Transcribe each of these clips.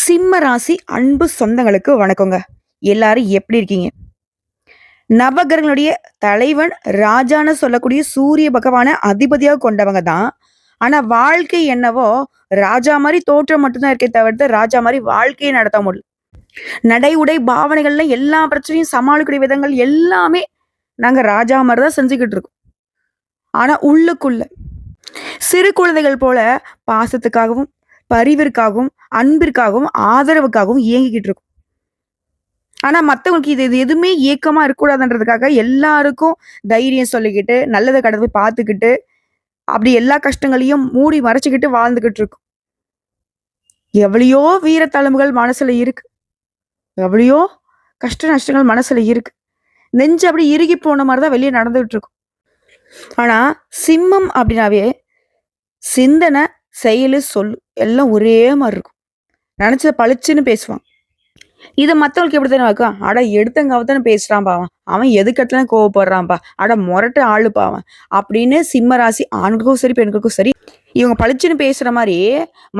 சிம்ம ராசி அன்பு சொந்தங்களுக்கு வணக்கங்க. எல்லாரும் எப்படி இருக்கீங்க? நவகிரகங்களுடைய தலைவன் ராஜான்னு சொல்லக்கூடிய சூரிய பகவானை அதிபதியாக கொண்டவங்க தான். ஆனா வாழ்க்கை என்னவோ ராஜா மாதிரி தோற்றம் மட்டும்தான் இருக்கே தவிர்த்து ராஜா மாதிரி வாழ்க்கையை நடத்த முடியல. நடை உடை பாவனைகள்ல எல்லா பிரச்சனையும் சமாளிக்கக்கூடிய விதங்கள் எல்லாமே நாங்க ராஜா மாதிரி தான் செஞ்சுக்கிட்டு இருக்கோம். ஆனா உள்ளுக்குள்ள சிறு குழந்தைகள் போல பாசத்துக்காகவும் பரிவிற்காகவும் அன்பிற்காகவும் ஆதரவுக்காகவும் இயங்கிக்கிட்டு இருக்கும். ஆனா மத்தவங்களுக்கு இது இது எதுவுமே ஏக்கமா இருக்கக்கூடாதுன்றதுக்காக எல்லாருக்கும் தைரியம் சொல்லிக்கிட்டு நல்லதை கடந்து போய் பார்த்துக்கிட்டு அப்படி எல்லா கஷ்டங்களையும் மூடி மறைச்சிக்கிட்டு வாழ்ந்துகிட்டு இருக்கும். எவ்வளையோ வீரத்தழும்புகள் மனசுல இருக்கு. எவ்வளையோ கஷ்ட நஷ்டங்கள் மனசுல இருக்கு. நெஞ்சு அப்படி இறுகி போன மாதிரி தான் வெளியே நடந்துகிட்டு இருக்கும். ஆனா சிம்மம் அப்படின்னாவே சிந்தனை செயலு சொல்லு எல்லாம் ஒரே மாதிரி இருக்கும். நினச்சத பளிச்சுன்னு பேசுவான். இதை மற்றவங்களுக்கு எப்படி தானே வைக்கும் அட எடுத்தங்காவ தானே பேசுறான் பாவன் அவன் எதுக்கட்டலாம் கோவப்படுறான்ப்பா அட முரட்ட ஆளு பாவன் அப்படின்னு சிம்ம ராசி ஆண்களுக்கும் சரி பெண்களுக்கும் சரி இவங்க பளிச்சுன்னு பேசுகிற மாதிரி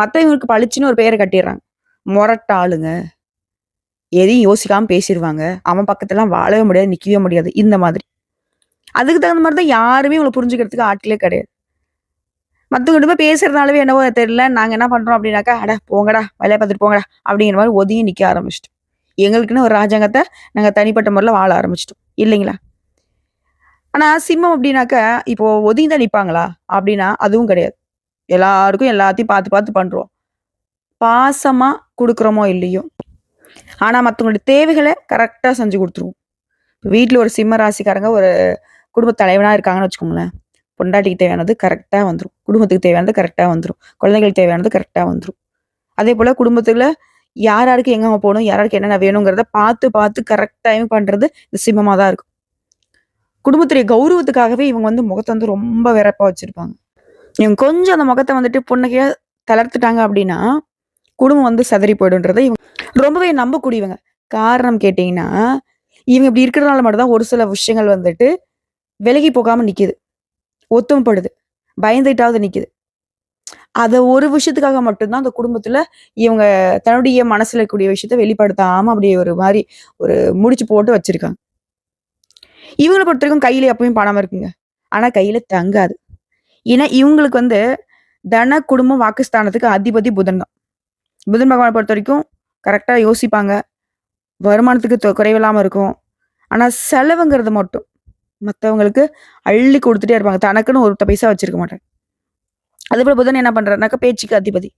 மற்றவங்களுக்கு பளிச்சுன்னு ஒரு பெயரை கட்டிடுறாங்க. முரட்ட ஆளுங்க. எதையும் யோசிக்காமல் பேசிடுவாங்க. அவன் பக்கத்துலாம் வாழவே முடியாது நிற்கவே முடியாது. இந்த மாதிரி. அதுக்கு தகுந்த மாதிரி தான் யாருமே இவங்களை புரிஞ்சுக்கிறதுக்கு ஆட்களே கிடையாது. மற்றவங்க போய் பேசுறதுனாலவே என்னவோ தெரியல. நாங்க என்ன பண்றோம் அப்படின்னாக்கா அட போங்கடா வேலையை பார்த்துட்டு போங்கடா அப்படிங்கிற மாதிரி ஒதுங்கி நிக்க ஆரம்பிச்சிட்டோம். எங்களுக்குன்னு ஒரு ராஜாங்கத்தை நாங்கள் தனிப்பட்ட முறையில் வாழ ஆரம்பிச்சிட்டோம். இல்லைங்களா? ஆனால் சிம்மம் அப்படின்னாக்கா இப்போ ஒதுங்கி தான் நிற்பாங்களா அப்படின்னா அதுவும் கிடையாது. எல்லாருக்கும் எல்லாத்தையும் பார்த்து பார்த்து பண்ணுறோம் பாசமாக கொடுக்குறோமோ இல்லையோ. ஆனால் மற்றவங்களுடைய தேவைகளை கரெக்டாக செஞ்சு கொடுத்துருவோம். வீட்டில் ஒரு சிம்ம ராசிக்காரங்க ஒரு குடும்ப தலைவனாக இருக்காங்கன்னு வச்சுக்கோங்களேன். பொண்டாட்டிக்கு தேவையானது கரெக்டாக வந்துடும் குடும்பத்துக்கு தேவையானது கரெக்டாக வந்துடும் குழந்தைகளுக்கு தேவையானது கரெக்டாக வந்துடும் அதே போல் குடும்பத்தில் யார் யாருக்கு எங்கே போகணும் யார் யாருக்கு என்னென்ன வேணுங்கிறத பார்த்து பார்த்து கரெக்டாக பண்ணுறது இந்த சிம்மமாக தான் இருக்கும். குடும்பத்துடைய கௌரவத்துக்காகவே இவங்க வந்து முகத்தை வந்து ரொம்ப விறப்பாக வச்சுருப்பாங்க. இவங்க கொஞ்சம் அந்த முகத்தை வந்துட்டு புன்னகையா தளர்த்துட்டாங்க அப்படின்னா குடும்பம் வந்து சதறி போயிடுன்றதை இவங்க ரொம்பவே நம்பக்கூடியவங்க. காரணம் கேட்டிங்கன்னா இவங்க இப்படி இருக்கிறதுனால மட்டும்தான் ஒரு சில விஷயங்கள் வந்துட்டு விலகி போகாமல் நிற்கிது ஒத்துமைப்படுது. பயந்துட்டாவது நிற்குது அதை ஒரு விஷயத்துக்காக மட்டும்தான் அந்த குடும்பத்துல இவங்க தன்னுடைய மனசுல இருக்கக்கூடிய விஷயத்த வெளிப்படுத்தாம அப்படியே ஒரு மாதிரி ஒரு முடிச்சு போட்டு வச்சிருக்காங்க. இவங்களை பொறுத்த வரைக்கும் கையில எப்பவும் பணம் இருக்குங்க. ஆனா கையில தங்காது. ஏன்னா இவங்களுக்கு வந்து தன குடும்பம் வாக்குஸ்தானத்துக்கு அதிபதி புதன் தான். புதன் பகவானை பொறுத்த வரைக்கும் கரெக்டாக யோசிப்பாங்க. வருமானத்துக்கு குறைவில்லாமல் இருக்கும். ஆனால் செலவுங்கிறது மட்டும். மற்றவங்களுக்கு அள்ளி கொடுத்துட்டே இருப்பாங்க. தனக்குன்னு ஒரு பைசா வச்சிருக்க மாட்டாங்க அதே போல புதன் என்ன பண்றாருனாக்கா பேச்சுக்கு அதிபதி.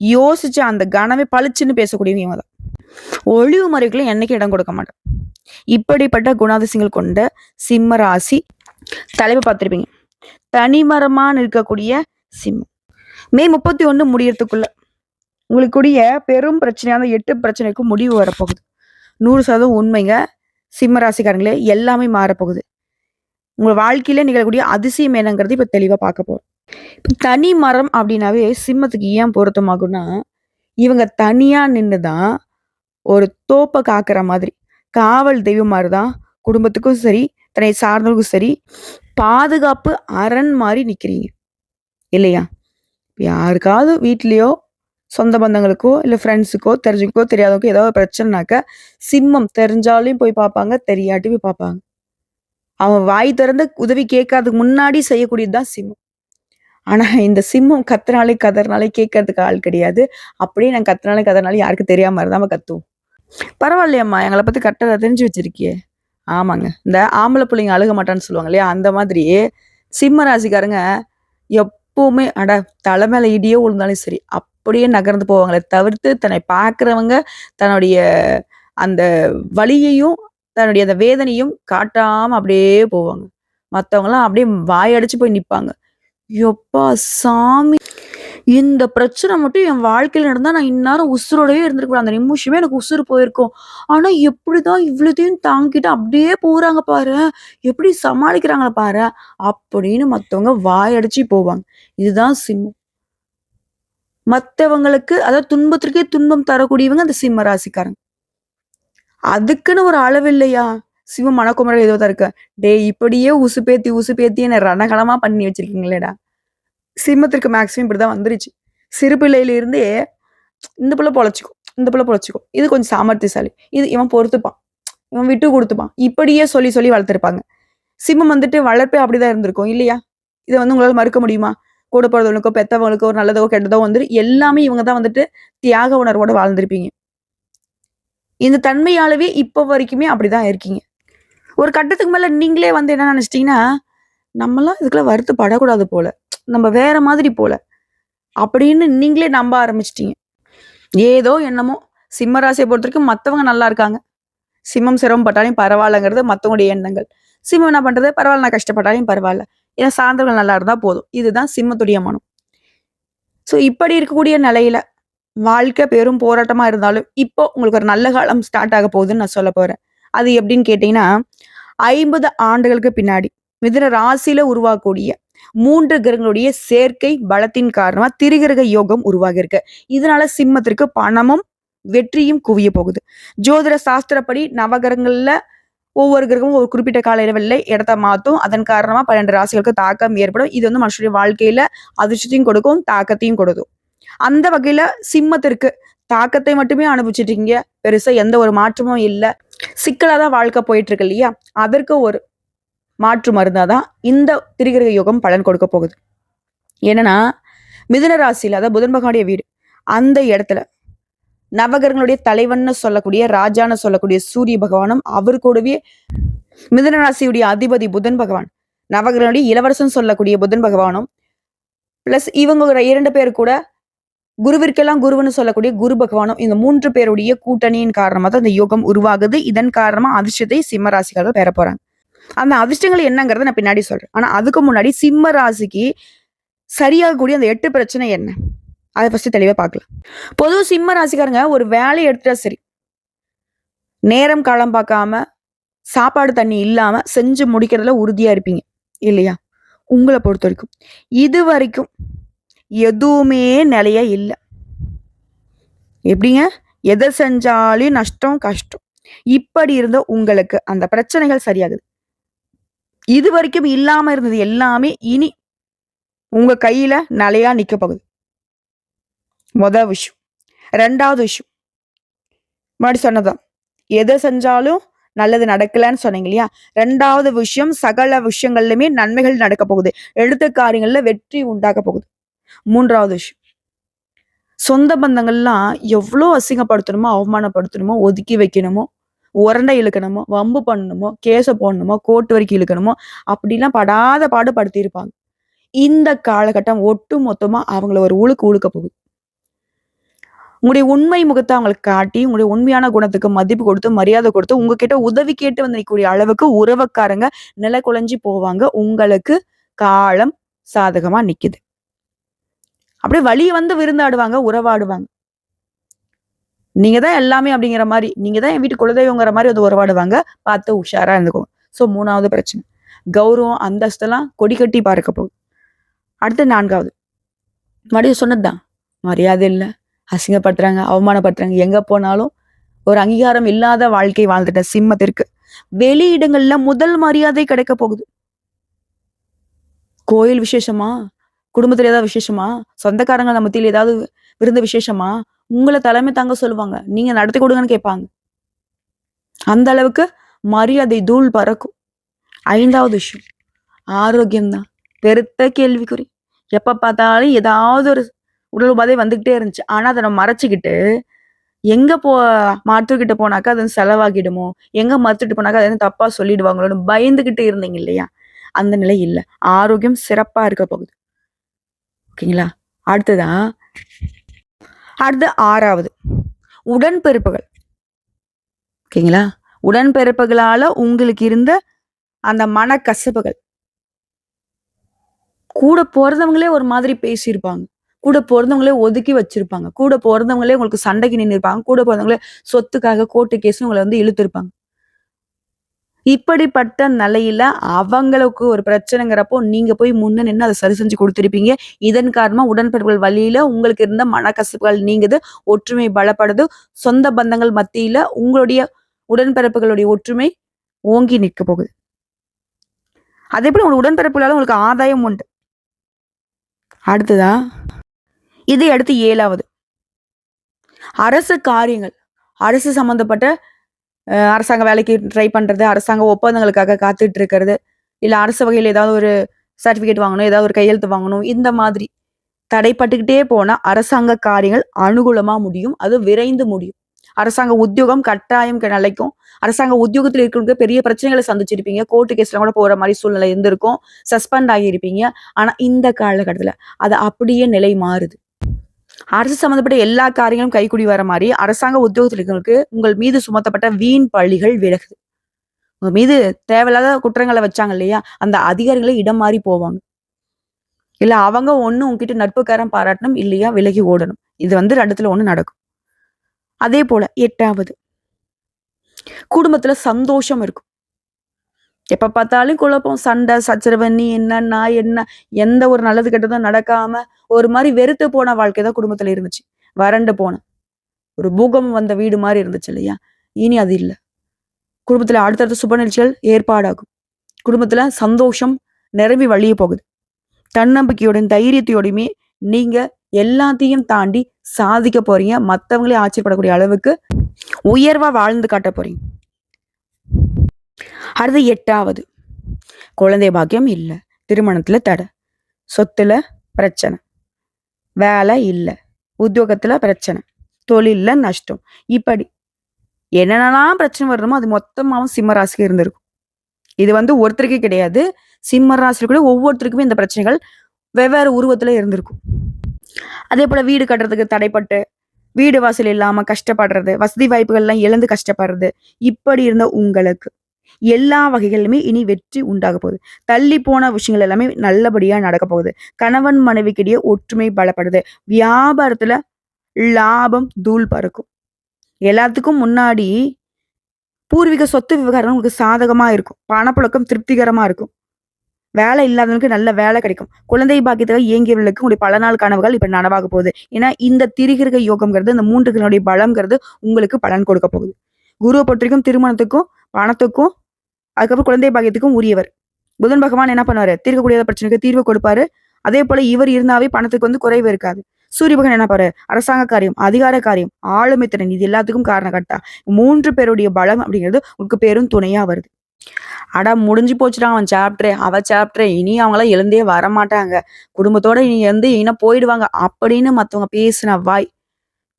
யோசிச்சு அந்த கனமே பளிச்சுன்னு பேசக்கூடியவங்க தான் ஒளிவு மறைவுக்குள்ள என்னைக்கு இடம் கொடுக்க மாட்டேன். இப்படிப்பட்ட குணாதிசயங்கள் கொண்ட சிம்ம ராசி தலைப்பு பார்த்துருப்பீங்க. தனிமரமா நிற்கக்கூடிய சிம்மம். மே முப்பத்தி ஒன்று முடியறதுக்குள்ள உங்களுக்குடைய பெரும் பிரச்சனையான எட்டு பிரச்சனைக்கும் முடிவு வரப்போகுது. நூறு சதவீதம் உண்மைங்க. சிம்ம ராசிக்காரங்களே எல்லாமே மாறப்போகுது. உங்கள் வாழ்க்கையில நிகழக்கூடிய அதிசயம் என்னங்கிறது இப்போ தெளிவாக பார்க்க போகிறோம் இப்போ தனி மரம் அப்படின்னாவே சிம்மத்துக்கு ஏன் பொருத்தமாகும்னா இவங்க தனியாக நின்று தான் ஒரு தோப்பை காக்குற மாதிரி காவல் தெய்வம் மாதிரி தான் குடும்பத்துக்கும் சரி தன்னை சார்ந்தவருக்கும் சரி பாதுகாப்பு அரண் மாதிரி நிற்கிறீங்க இல்லையா? யாருக்காவது வீட்லேயோ சொந்த பந்தங்களுக்கோ இல்லை ஃப்ரெண்ட்ஸுக்கோ தெரிஞ்சுக்கோ தெரியாதவங்களுக்கோ ஏதாவது பிரச்சனைனாக்க சிம்மம் தெரிஞ்சாலையும் போய் பார்ப்பாங்க தெரியாட்டி போய் பார்ப்பாங்க. அவன் வாய் திறந்து உதவி கேட்கறதுக்கு முன்னாடி செய்யக்கூடியது தான் சிம்மம். ஆனா இந்த சிம்மம் கத்துனாலே கதறினாலே கேட்கறதுக்கு ஆள் கிடையாது. அப்படியே நான் கத்துனாலே கதறினாலே யாருக்கு தெரியாம இருந்தாம கத்துவோம். பரவாயில்லையம்மா எங்களை பத்தி கரெக்டாக தெரிஞ்சு வச்சிருக்கியே. ஆமாங்க. இந்த ஆம்பளை பிள்ளைங்க அழுக மாட்டான்னு சொல்லுவாங்க இல்லையா? அந்த மாதிரி சிம்ம ராசிக்காரங்க எப்பவுமே அட தலை மேல இடியோ விழுந்தாலும் சரி அப்படியே நகர்ந்து போவாங்களே தவிர்த்து தன்னை பார்க்குறவங்க தன்னுடைய அந்த வழியையும் தன்னுடைய அந்த வேதனையும் காட்டாம அப்படியே போவாங்க. மத்தவங்கலாம் அப்படியே வாயடிச்சு போய் நிற்பாங்க எப்பா சாமி. இந்த பிரச்சனை மட்டும் என் வாழ்க்கையில நடந்தா நான் இந்நேரம் உசுரோடவே இருந்திருப்பேன் அந்த நிமிஷமே எனக்கு உசுறு போயிருக்கும். ஆனா எப்படிதான் இவ்வளோதையும் தாங்கிட்டு அப்படியே போகிறாங்க பாரு. எப்படி சமாளிக்கிறாங்கள பாரு. அப்படின்னு மற்றவங்க வாயடிச்சு போவாங்க. இதுதான் சிம்மம். மற்றவங்களுக்கு அதாவது துன்பத்திற்கே துன்பம் தரக்கூடியவங்க அந்த சிம்ம ராசிக்காரங்க. அதுக்குன்னு ஒரு அளவு இல்லையா? சிவ மனக்குமரல் ஏதோ தான் இருக்க டேய் இப்படியே உசுப்பேத்தி உசுப்பேத்தி என்ன ரணகலமா பண்ணி வச்சிருக்கீங்களேடா. சிம்மத்திற்கு மேக்சிமம் இப்படிதான் வந்துருச்சு. சிறு பிள்ளையிலிருந்தே இந்த பிள்ளை பொழைச்சிக்கும் இந்த பிள்ளை பொழைச்சிக்கும். இது கொஞ்சம் சாமர்த்தியசாலி. இது இவன் பொறுத்துப்பான். இவன் விட்டு கொடுத்துப்பான். இப்படியே சொல்லி சொல்லி வளர்த்துருப்பாங்க. சிம்மம் வந்துட்டு வளர்ப்பே அப்படிதான் இருந்திருக்கும் இல்லையா? இதை வந்து உங்களால் மறுக்க முடியுமா? கூட பிறந்தவங்களுக்கோ பெத்தவங்களுக்கோ ஒரு நல்லதோ கெட்டதோ வந்துட்டு எல்லாமே இவங்க தான் வந்துட்டு தியாக உணர்வோட வாழ்ந்திருப்பீங்க. இந்த தன்மையாலவே இப்போ வரைக்குமே அப்படிதான் இருக்கீங்க. ஒரு கட்டத்துக்கு மேல நீங்களே வந்து என்ன நினைச்சிட்டீங்கன்னா நம்மலாம் வருத்து வருத்தப்படக்கூடாது போல. நம்ம வேற மாதிரி போல. அப்படின்னு நீங்களே நம்ப ஆரம்பிச்சிட்டீங்க. ஏதோ என்னமோ சிம்ம ராசியை பொறுத்த வரைக்கும் மற்றவங்க நல்லா இருக்காங்க. சிம்மம் சிரமப்பட்டாலும் பரவாயில்லங்கிறது மற்றவங்களுடைய எண்ணங்கள். சிம்மம் என்ன பண்றது? பரவாயில்ல நான் கஷ்டப்பட்டாலும் பரவாயில்ல. ஏன்னா சாயந்தரங்கள் நல்லா இருந்தா போதும். இதுதான் சிம்மத்துடைய மனம். ஸோ இப்படி இருக்கக்கூடிய நிலையில வாழ்க்கை பெரும் போராட்டமாக இருந்தாலும் இப்போ உங்களுக்கு ஒரு நல்ல காலம் ஸ்டார்ட் ஆக போகுதுன்னு நான் சொல்ல போகிறேன் அது எப்படின்னு கேட்டீங்கன்னா ஐம்பது ஆண்டுகளுக்கு பின்னாடி மிதுன ராசியில உருவாகக்கூடிய மூன்று கிரகங்களுடைய சேர்க்கை பலத்தின் காரணமாக திரிகிரக யோகம் உருவாகியிருக்கு. இதனால சிம்மத்திற்கு பணமும் வெற்றியும் குவிய போகுது. ஜோதிட சாஸ்திரப்படி நவகிரகங்களில் ஒவ்வொரு கிரகமும் ஒரு குறிப்பிட்ட கால இடைவெளியில் இடத்த மாற்றும் அதன் காரணமாக பன்னெண்டு ராசிகளுக்கு தாக்கம் ஏற்படும். இது வந்து மனுஷனுடைய வாழ்க்கையில் அதிர்ஷ்டத்தையும் கொடுக்கும் தாக்கத்தையும் கொடுக்கும். அந்த வகையில சிம்மத்திற்கு தாக்கத்தை மட்டுமே அனுபவிச்சுட்டு இருக்கீங்க பெருசா எந்த ஒரு மாற்றமும் இல்லை. சிக்கலாதான் வாழ்க்கை போயிட்டு இருக்கு இல்லையா? அதற்கு ஒரு மாற்று மருந்தாதான் இந்த திரிகிரக யோகம் பலன் கொடுக்க போகுது. என்னன்னா மிதுன ராசியில் அதாவது புதன் பகவானுடைய வீடு அந்த இடத்துல நவகிரகங்களுடைய தலைவன்னு சொல்லக்கூடிய ராஜான்னு சொல்லக்கூடிய சூரிய பகவானும் அவர் கூடவே மிதுன ராசியுடைய அதிபதி புதன் பகவான் நவகிரனுடைய இளவரசன் சொல்லக்கூடிய புதன் பகவானும் பிளஸ் இவங்க இரண்டு பேர் கூட குருவிற்கெல்லாம் குருவுன்னு சொல்லக்கூடிய குரு பகவானும் இந்த மூன்று பேருடைய கூட்டணியின் காரணமா தான் இந்த யோகம் உருவாகுது. இதன் காரணமா அதிர்ஷ்டத்தை சிம்ம ராசிக்காரர்கள் பெற போறாங்க. அந்த அதிர்ஷ்டங்கள் என்னங்கிறத நான் பின்னாடி சொல்றேன். ஆனா அதுக்கு முன்னாடி சிம்ம ராசிக்கு சரியாகக்கூடிய அந்த எட்டு பிரச்சனை என்ன? அதை ஃபர்ஸ்ட் தெளிவா பார்க்கலாம். பொதுவாக சிம்ம ராசிக்காரங்க ஒரு வேலையை எடுத்துட்டா சரி. நேரம் காலம் பார்க்காம சாப்பாடு தண்ணி இல்லாம செஞ்சு முடிக்கிறதுல உறுதியா இருப்பீங்க. இல்லையா? உங்களை பொறுத்த வரைக்கும் இது வரைக்கும் எதுவுமே நிலைய இல்லை. எப்படிங்க? எதை செஞ்சாலும் நஷ்டம் கஷ்டம். இப்படி இருந்த உங்களுக்கு அந்த பிரச்சனைகள் சரியாகுது. இது வரைக்கும் இல்லாம இருந்தது எல்லாமே இனி உங்க கையில நிலையா நிக்க போகுது. முத விஷயம். ரெண்டாவது விஷயம். முன்னாடி சொன்னதான் எதை செஞ்சாலும் நல்லது நடக்கலன்னு சொன்னீங்க இல்லையா? ரெண்டாவது விஷயம் சகல விஷயங்கள்லயுமே நன்மைகள் நடக்க போகுது. எடுத்த காரியங்கள்ல வெற்றி உண்டாக போகுது. மூன்றாவது விஷயம். சொந்த பந்தங்கள்லாம் எவ்வளோ அசிங்கப்படுத்தணுமோ அவமானப்படுத்தணுமோ ஒதுக்கி வைக்கணுமோ உரண்டை இழுக்கணுமோ வம்பு பண்ணணுமோ கேசை போடணுமோ கோர்ட் வரைக்கும் இழுக்கணுமோ அப்படிலாம் படாத பாடு படுத்தியிருப்பாங்க இந்த காலகட்டம் ஒட்டு மொத்தமா அவங்கள ஒரு உழுக்கு உழுக்க போகுது. உங்களுடைய உண்மை முகத்தை அவங்களுக்கு காட்டி உங்களுடைய உண்மையான குணத்துக்கு மதிப்பு கொடுத்து மரியாதை கொடுத்து உங்ககிட்ட உதவி கேட்டு வந்து நிற்கக்கூடிய அளவுக்கு உறவக்காரங்க நில குலைஞ்சி போவாங்க. உங்களுக்கு காலம் சாதகமா நிக்குது. அப்படியே வழி வந்து விருந்தாடுவாங்க உறவாடுவாங்க. நீங்க தான் எல்லாமே அப்படிங்கிற மாதிரி நீங்க தான் என் வீட்டு குலதெய்வங்கிற மாதிரி வந்து உறவாடுவாங்க. பார்த்து உஷாரா இருந்துக்கோங்க. ஸோ மூணாவது பிரச்சனை. கௌரவம் அந்தஸ்தெல்லாம் கொடி கட்டி பார்க்க போகுது. அடுத்து நான்காவது. மறுபடியும் சொன்னதுதான். மரியாதை இல்லை. அசிங்கப்படுத்துறாங்க அவமானப்படுத்துறாங்க. எங்க போனாலும் ஒரு அங்கீகாரம் இல்லாத வாழ்க்கை வாழ்ந்துட்ட சிம்மத்திற்கு. வெளியிடங்கள்ல முதல் மரியாதை கிடைக்க போகுது. கோயில் விசேஷமா? குடும்பத்துல ஏதாவது விசேஷமா? சொந்தக்காரங்க நம்ம மத்தியில் ஏதாவது விருந்த விசேஷமா? உங்களை தலைமை தாங்க சொல்லுவாங்க. நீங்க நடத்தி கொடுங்கன்னு கேட்பாங்க. அந்த அளவுக்கு மரியாதை தூள் பறக்கும். ஐந்தாவது விஷயம். ஆரோக்கியம்தான். பெருத்த கேள்விக்குறி. எப்ப பார்த்தாலும் ஏதாவது ஒரு உடல் உபாதை வந்துகிட்டே இருந்துச்சு. ஆனா அதை நம்ம மறைச்சிக்கிட்டு எங்க போ மருத்துவர்கிட்ட போனாக்கா அது வந்து செலவாகிடுமோ? எங்க மருத்துவர்கிட்ட போனாக்கா அது வந்து தப்பா சொல்லிடுவாங்களோன்னு பயந்துகிட்டு இருந்தீங்க இல்லையா? அந்த நிலை இல்லை. ஆரோக்கியம் சிறப்பா இருக்க போகுது. ஓகேங்களா? அடுத்ததா அடுத்து ஆறாவது. உடன்பிறப்புகள். ஓகேங்களா? உடன்பிறப்புகளால் உங்களுக்கு இருந்த அந்த மனக்கசப்புகள். கூட பிறந்தவங்களே ஒரு மாதிரி பேசியிருப்பாங்க. கூட பிறந்தவங்களே ஒதுக்கி வச்சிருப்பாங்க. கூட பிறந்தவங்களே உங்களுக்கு சண்டைக்கு நின்று இருப்பாங்க கூட பிறந்தவங்களே சொத்துக்காக கோர்ட்டு கேஸ் உங்களை வந்து இழுத்துருப்பாங்க. இப்படிப்பட்ட நிலையில அவங்களுக்கு ஒரு பிரச்சனைங்கிறப்போ நீங்க போய் முன்ன நின்று அதை சரி செஞ்சு கொடுத்துருப்பீங்க. இதன் காரணமா உடன்பிறப்புகள் வழியில உங்களுக்கு இருந்த மனக்கசப்புகள் நீங்குது ஒற்றுமை பலப்படுது சொந்த பந்தங்கள் மத்தியில உங்களுடைய உடன்பிறப்புகளுடைய ஒற்றுமை ஓங்கி நிற்க போகுது. அதே போல உங்களுக்கு உடன்பிறப்புகளால உங்களுக்கு ஆதாயம் உண்டு. அடுத்ததா? இதை அடுத்து ஏழாவது. அரசு காரியங்கள் அரசு சம்மந்தப்பட்ட அரசாங்க வேலைக்கு ட்ரை பண்ணுறது அரசாங்க ஒப்பந்தங்களுக்காக காத்துட்டு இருக்கிறது, இல்லை அரசு வகையில் ஏதாவது ஒரு சர்டிஃபிகேட் வாங்கணும், ஏதாவது ஒரு கையெழுத்து வாங்கணும், இந்த மாதிரி தடைப்பட்டுக்கிட்டே போனால் அரசாங்க காரியங்கள் அனுகூலமாக முடியும். அது விரைந்து முடியும். அரசாங்க உத்தியோகம் கட்டாயம் க நிலைக்கும். அரசாங்க உத்தியோகத்தில் இருக்கிறவங்க பெரிய பிரச்சனைகளை சந்திச்சிருப்பீங்க. கோர்ட்டு கேஸ்ல கூட போற மாதிரி சூழ்நிலை இருந்திருக்கும். சஸ்பெண்ட் ஆகியிருப்பீங்க. ஆனா இந்த காலகட்டத்தில் அது அப்படியே நிலை மாறுது. அரசு சம்மந்தப்பட்ட எல்லா காரியங்களும் கைக்குடி வர மாதிரி அரசாங்க உத்தியோகத்திற்கு இருக்கிறவங்களுக்கு உங்கள் மீது சுமத்தப்பட்ட வீண் பள்ளிகள் விலகுது. உங்க மீது தேவையில்லாத குற்றங்களை வச்சாங்க இல்லையா? அந்த அதிகாரிகளை இடம் மாறி போவாங்க. இல்ல அவங்க ஒண்ணு உங்ககிட்ட நட்புக்காரன் பாராட்டணும், இல்லையா விலகி ஓடணும். இது வந்து ரெண்டுத்துல ஒண்ணு நடக்கும். அதே போல எட்டாவது குடும்பத்துல சந்தோஷம் இருக்கும். எப்போ பார்த்தாலும் குழப்பம், சண்டை, சச்சரவு, நீ என்ன, நான் என்ன, எந்த ஒரு நல்லது கெட்டதும் நடக்காம, ஒரு மாதிரி வெறுத்து போன வாழ்க்கை தான் குடும்பத்தில் இருந்துச்சு. வறண்டு போன. ஒரு பூகம்பம் வந்த வீடு மாதிரி இருந்துச்சு இல்லையா? இனி அது இல்லை குடும்பத்தில் அடுத்தடுத்த சுப நிகழ்ச்சிகள் ஏற்பாடாகும். குடும்பத்தில் சந்தோஷம் நிரம்பி வழிய போகுது. தன்னம்பிக்கையோடையும், தைரியத்தையோடையுமே நீங்கள் எல்லாத்தையும் தாண்டி சாதிக்க போறீங்க. மற்றவங்களே ஆச்சரியப்படக்கூடிய அளவுக்கு உயர்வாக வாழ்ந்து காட்ட போறீங்க. அடுத்து எட்டாவது குழந்தை பாக்கியம் இல்லை திருமணத்தில் தடை. சொத்துல பிரச்சனை. வேலை இல்லை உத்தியோகத்துல பிரச்சனை. தொழிலில் நஷ்டம். இப்படி என்னென்னலாம் பிரச்சனை வர்றோமோ அது மொத்தமாகவும் சிம்மராசிக்கு இருந்திருக்கும். இது வந்து ஒருத்தருக்கே கிடையாது. சிம்மராசியில் கூட ஒவ்வொருத்தருக்குமே இந்த பிரச்சனைகள் வெவ்வேறு உருவத்தில் இருந்திருக்கும். அதே போல் வீடு கட்டுறதுக்கு தடைப்பட்டு, வீடு வாசல் இல்லாமல் கஷ்டப்படுறது, வசதி வாய்ப்புகள்லாம் இழந்து கஷ்டப்படுறது, இப்படி இருந்த உங்களுக்கு எல்லா வகைகளிலுமே இனி வெற்றி உண்டாக போகுது. தள்ளி போன விஷயங்கள் எல்லாமே நல்லபடியா நடக்க போகுது. கணவன் மனைவிக்கிடையே ஒற்றுமை பலப்படுது. வியாபாரத்துல லாபம் தூள் பறக்கும். எல்லாத்துக்கும் முன்னாடி பூர்வீக சொத்து விவகாரம் உங்களுக்கு சாதகமா இருக்கும். பணப்புழக்கம் திருப்திகரமா இருக்கும். வேலை இல்லாதவனுக்கு நல்ல வேலை கிடைக்கும். குழந்தை பாக்கியத்துக்காக இயங்கியவர்களுக்கு உங்களுடைய பல நாள் கனவுகள் இப்ப நனவாக போகுது. ஏன்னா இந்த திரிகிரக யோகம்ங்கிறது இந்த மூன்று பலம்ங்கிறது உங்களுக்கு பலன் கொடுக்க போகுது. குருவ பொறுத்தவரைக்கும் திருமணத்துக்கும், பணத்துக்கும், அதுக்கப்புறம் குழந்தை பாக்கியத்துக்கும் உரியவர். புதன் பகவான் என்ன பண்ணுவாரு? தீர்க்கக்கூடிய பிரச்சனைக்கு தீர்வு கொடுப்பாரு. அதே போல இவர் இருந்தாவே பணத்துக்கு வந்து குறைவு இருக்காது. சூரிய பகவான் என்ன பாரு? அரசாங்க காரியம், அதிகார காரியம், ஆளுமை திறன் இது எல்லாத்துக்கும் காரணகர்த்தா. 3 பேருடைய பலம் அப்படிங்கிறது உங்களுக்கு பெரும் துணையா வருது. அடா முடிஞ்சு போச்சுடா அவன் சாப்டரே, அவ சாப்டரே. இனி அவங்களாம் எழுந்தே வரமாட்டாங்க. குடும்பத்தோட இனி எழுந்து இனி போயிடுவாங்க. அப்படின்னு மத்தவங்க பேசின வாய்.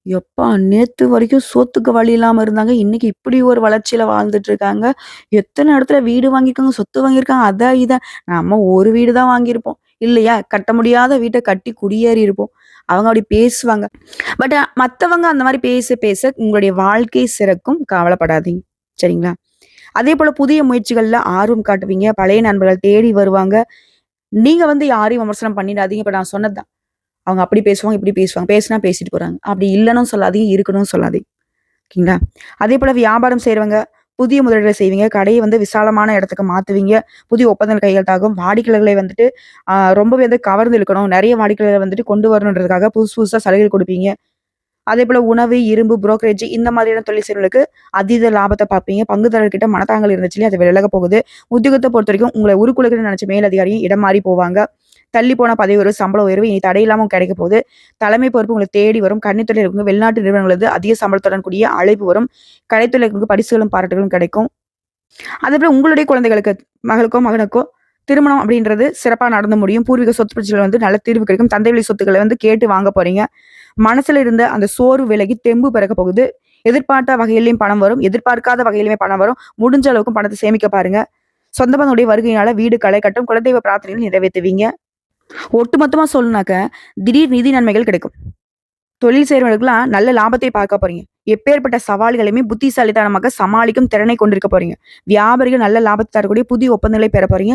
எப்பா நேத்து வரைக்கும் சோத்துக்கு வழி இல்லாம இருந்தாங்க. இன்னைக்கு இப்படி ஒரு வளர்ச்சியில வாழ்ந்துட்டு இருக்காங்க. எத்தனை இடத்துல வீடு வாங்கியிருக்காங்க, சொத்து வாங்கியிருக்காங்க. அதான் இதை நம்ம ஒரு வீடு தான் வாங்கியிருப்போம். இல்லையா? கட்ட முடியாத வீட்டை கட்டி குடியேறி இருப்போம். அவங்க அப்படி பேசுவாங்க. பட் மற்றவங்க அந்த மாதிரி பேச பேச உங்களுடைய வாழ்க்கை சிறக்கும். கவலைப்படாதீங்க. சரிங்களா? அதே போல புதிய முயற்சிகள்ல ஆர்வம் காட்டுவீங்க. பழைய நண்பர்கள் தேடி வருவாங்க. நீங்க வந்து யாரையும் விமர்சனம் பண்ணிடாதீங்க. இப்ப நான் சொன்னது தான். அவங்க அப்படி பேசுவாங்க, இப்படி பேசுவாங்க. பேசினா பேசிட்டு போறாங்க. அப்படி இல்லைன்னு சொல்லாதீங்க, இருக்கணும்னு சொல்லாதீங்க. ஓகேங்களா? அதே போல் வியாபாரம் செய்கிறவங்க புதிய முதலீடுகளை செய்வீங்க. கடையை வந்து விசாலமான இடத்துக்கு மாத்துவீங்க. புதிய ஒப்பந்தங்கள் கையெழுத்தாகும். வாடிக்கையாளர்களை வந்துட்டு ரொம்பவே வந்து கவர்ந்து இழுக்கணும். நிறைய வாடிக்கையாளர்களை வந்துட்டு கொண்டு வரணுன்றதுக்காக புதுசு புதுசாக சலுகைகள் கொடுப்பீங்க. அதே போல் உணவு, இரும்பு, புரோக்கரேஜ் இந்த மாதிரியான தொழில் செய்வர்களுக்கு அதீத லாபத்தை பார்ப்பீங்க. பங்குதாரர்கிட்ட மனத்தாங்கல் இருந்துச்சுலேயே அது விலக போகுது. உத்தியோகத்த பொறுத்தவரைக்கும் உங்களை உருக்குலைக்கணும்னு மேல் அதிகாரியும் இடம் மாறி போவாங்க. தள்ளி போன பதவி உயர்வு, சம்பள உயர்வு இனி தடையில்லாமல் கிடைக்க போகுது. தலைமை பொறுப்பு உங்களுக்கு தேடி வரும். கன்னித்துறையில இருக்கவங்க வெளிநாட்டு நிறுவனங்களது அதிக சம்பளத்துடன் கூடிய அழைப்பு வரும். கலைத்துறையில பரிசுகளும், பாராட்டுகளும் கிடைக்கும். அதேபோல உங்களுடைய குழந்தைகளுக்கு மகளுக்கோ, மகனுக்கோ திருமணம் அப்படின்றது சிறப்பாக நடந்து முடியும். பூர்வீக சொத்து பிரச்சனைகள் வந்து நல்ல தீர்வு கிடைக்கும். தந்தை வழி வந்து கேட்டு வாங்க போறீங்க. மனசுல இருந்த அந்த சோர்வு விலகி தெம்பு பிறக்க போகுது. எதிர்பார்த்த வகையிலையும் பணம் வரும். எதிர்பார்க்காத வகையிலுமே பணம் வரும். முடிஞ்ச அளவுக்கும் பணத்தை சேமிக்க பாருங்க. சொந்த பந்தங்களுடைய வருகையினால வீடு களை கட்டும். குலதெய்வ பிரார்த்தனைகள் நிறைவேற்றுவீங்க ஒட்டுமொத்தமா சொல்லணும்னாக்க, திடீர் நிதி நன்மைகள் கிடைக்கும். தொழில் செய்கிறவங்களுக்குலாம் நல்ல லாபத்தை பார்க்க போறீங்க. எப்பேற்பட்ட சவால்களையுமே புத்திசாலித்தனமாக சமாளிக்கும் திறனை கொண்டிருக்க போறீங்க. வியாபாரிகள் நல்ல லாபத்தை தரக்கூடிய புதிய ஒப்பந்தங்களை பெற போறீங்க.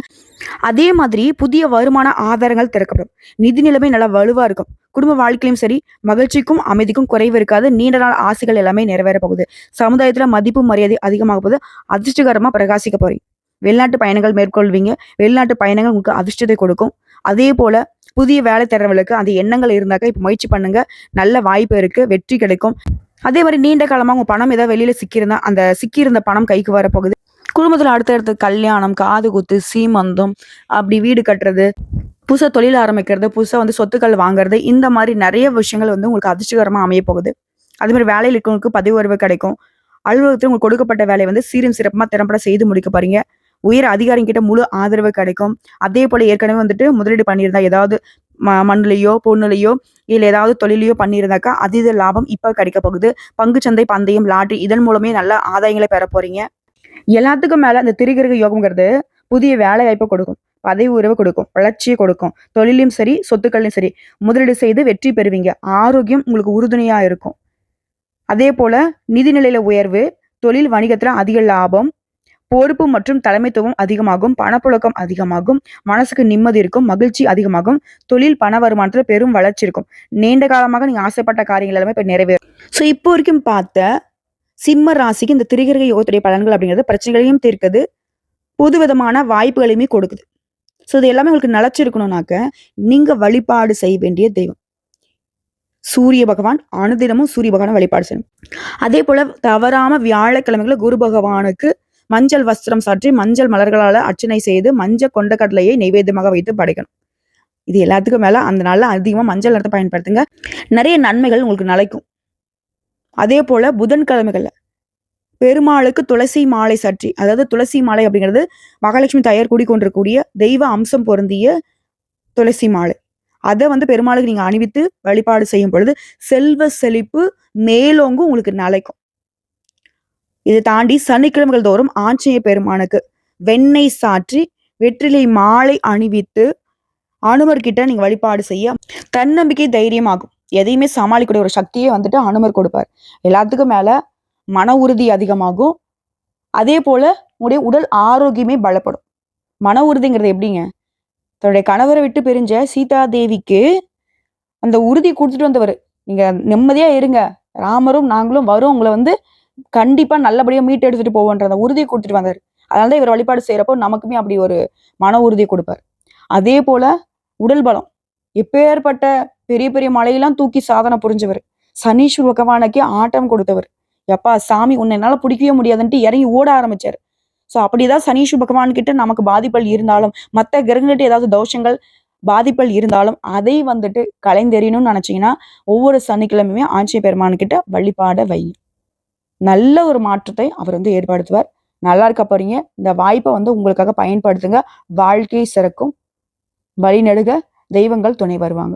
அதே மாதிரி புதிய வருமான ஆதாரங்கள் திறக்கப்படும். நிதி நிலைமை நல்லா வலுவா இருக்கும். குடும்ப வாழ்க்கையிலும் சரி, மகிழ்ச்சிக்கும், அமைதிக்கும் குறைவு இருக்காது. நீண்ட நாள் ஆசைகள் எல்லாமே நிறைவேற போகுது. சமுதாயத்துல மதிப்பு, மரியாதை அதிகமாக போகுது. அதிர்ஷ்டகரமா பிரகாசிக்க போறீங்க. வெளிநாட்டு பயணங்கள் மேற்கொள்வீங்க. வெளிநாட்டு பயணங்கள் உங்களுக்கு அதிர்ஷ்டத்தை கொடுக்கும். அதே போல் புதிய வேலை தேடுறவங்களுக்கு அந்த எண்ணங்கள் இருந்தாக்கா இப்போ முயற்சி பண்ணுங்க. நல்ல வாய்ப்பு இருக்கு. வெற்றி கிடைக்கும். அதே மாதிரி நீண்ட காலமாக உங்க பணம் ஏதாவது வெளியில சிக்கியிருந்தா, அந்த சிக்கியிருந்த பணம் கைக்கு வரப்போகுது. குடும்பத்தில் அடுத்தடுத்து கல்யாணம், காது குத்து சீமந்தம், அப்படி வீடு கட்டுறது, புதுசாக தொழில் ஆரம்பிக்கிறது, புதுசாக வந்து சொத்துக்கள் வாங்குறது, இந்த மாதிரி நிறைய விஷயங்கள் வந்து உங்களுக்கு அதிர்ஷ்டகரமாக அமைய போகுது. அதே மாதிரி வேலையில் இருக்கவங்களுக்கு பதவி உயர்வு கிடைக்கும் அலுவலகத்தில் உங்களுக்கு கொடுக்கப்பட்ட வேலையை வந்து சீரும் சிறப்பாக திறம்பட செய்து முடிக்க போறீங்க உயர் அதிகாரிகிட்ட முழு ஆதரவு கிடைக்கும். அதே போல ஏற்கனவே வந்துட்டு முதலீடு பண்ணியிருந்தா ஏதாவது ம மண்ணிலையோ பொண்ணுலையோ இல்லை ஏதாவது தொழிலையோ பண்ணியிருந்தாக்கா அதீத லாபம் இப்போ கிடைக்க போகுது. பங்குச்சந்தை பந்தயம் லாட்ரி இதன் மூலமே நல்ல ஆதாயங்களை பெற போறீங்க. எல்லாத்துக்கும் மேலே அந்த திரிகிரக யோகம்ங்கிறது புதிய வேலை வாய்ப்பை கொடுக்கும். பதவி உறவு கொடுக்கும். வளர்ச்சியை கொடுக்கும். தொழிலையும் சரி சொத்துக்களையும் சரி முதலீடு செய்து வெற்றி பெறுவீங்க. ஆரோக்கியம் உங்களுக்கு உறுதுணையாக இருக்கும். அதே போல நிதிநிலையில உயர்வு தொழில் வணிகத்தில் அதிக லாபம் பொறுப்பு மற்றும் தலைமைத்துவம் அதிகமாகும் பணப்புழக்கம் அதிகமாகும் மனசுக்கு நிம்மதி இருக்கும் மகிழ்ச்சி அதிகமாகும் தொழில் பண வருமானத்தில் பெரும் வளர்ச்சி இருக்கும். நீண்ட காலமாக நீங்க ஆசைப்பட்ட காரியங்கள் எல்லாமே இப்ப நிறைவேறும். ஸோ இப்போ வரைக்கும் பார்த்த சிம்ம ராசிக்கு இந்த திரிகரக யோகத்துடைய பலன்கள் அப்படிங்கிறது பிரச்சனைகளையும் தீர்க்குது. புது விதமான வாய்ப்புகளையுமே கொடுக்குது. ஸோ இது எல்லாமே உங்களுக்கு நிலச்சிருக்கணும்னாக்க நீங்க வழிபாடு செய்ய வேண்டிய தெய்வம். சூரிய பகவான் அனுதினமும் சூரிய பகவானை வழிபாடு செய்யணும். அதே போல தவறாம வியாழக்கிழமைகளை குரு பகவானுக்கு மஞ்சள் வஸ்திரம் சாற்றி மஞ்சள் மலர்களால் அர்ச்சனை செய்து மஞ்சள் கொண்ட கடலையை நைவேத்தியமாக வைத்து படைக்கணும். இது எல்லாத்துக்கும் மேலே அந்த நாளில் அதிகமாக மஞ்சள் நிறத்தை பயன்படுத்துங்க. நிறைய நன்மைகள் உங்களுக்கு நிலைக்கும். அதே போல் புதன்கிழமைகளில் பெருமாளுக்கு துளசி மாலை சற்றி அதாவது துளசி மாலை அப்படிங்கிறது மகாலட்சுமி தயார் கூடிக்கொண்டிருக்கக்கூடிய தெய்வ அம்சம் பொருந்திய துளசி மாலை. அதை வந்து பெருமாளுக்கு நீங்கள் அணிவித்து வழிபாடு செய்யும் பொழுது செல்வ செழிப்பு மேலோங்கும் உங்களுக்கு நிலைக்கும். இதை தாண்டி சனிக்கிழமைகள் தோறும் ஆஞ்சநேய பெருமானுக்கு வெண்ணெய் சாற்றி வெற்றிலை மாலை அணிவித்து அனுமர்கிட்ட நீங்க வழிபாடு செய்ய தன்னம்பிக்கை தைரியமாகும். எதையுமே சமாளிக்கக்கூடிய ஒரு சக்தியை வந்துட்டு அனுமர் கொடுப்பார். எல்லாத்துக்கும் மேல மன உறுதி அதிகமாகும். அதே போல உடைய உடல் ஆரோக்கியமே பலப்படும். மன உறுதிங்கிறது எப்படிங்க? தன்னுடைய கணவரை விட்டு பிரிஞ்ச சீதா தேவிக்கு அந்த உறுதி கொடுத்துட்டு வந்தவர். நீங்க நிம்மதியா இருங்க. ராமரும் நாங்களும் வரும். உங்களை வந்து கண்டிப்பா நல்லபடியா மீட்டு எடுத்துட்டு போவோன்ற அந்த உறுதியை கொடுத்துட்டு வந்தார். அதனாலதான் இவர் வழிபாடு செய்யறப்போ நமக்குமே அப்படி ஒரு மன உறுதியை கொடுப்பார். அதே போல உடல் பலம். எப்பேற்பட்ட பெரிய பெரிய மலையெல்லாம் தூக்கி சாதனை புரிஞ்சவர். சனீஸ்வர் பகவானுக்கே ஆட்டம் கொடுத்தவர். எப்பா சாமி உன்னை என்னால பிடிக்கவே முடியாதுன்ட்டு இறங்கி ஓட ஆரம்பிச்சார். ஸோ அப்படிதான் சனீஸ்வர் பகவான் கிட்ட நமக்கு பாதிப்பல் இருந்தாலும் மற்ற கிரகங்கள்ட்ட ஏதாவது தோஷங்கள் பாதிப்பல் இருந்தாலும் அதை வந்துட்டு கலைந்தெறியணும்னு நினைச்சீங்கன்னா ஒவ்வொரு சனிக்கிழமையுமே ஆஞ்சநேய பெருமான் கிட்ட வழிபாட வையும். நல்ல ஒரு மாற்றத்தை அவர் வந்து ஏற்படுத்துவார். நல்லா இருக்க போறீங்க. இந்த வாய்ப்பை வந்து உங்களுக்காக பயன்படுத்துங்க. வாழ்க்கை சிறக்கும். வழிநடுக தெய்வங்கள் துணை வருவாங்க.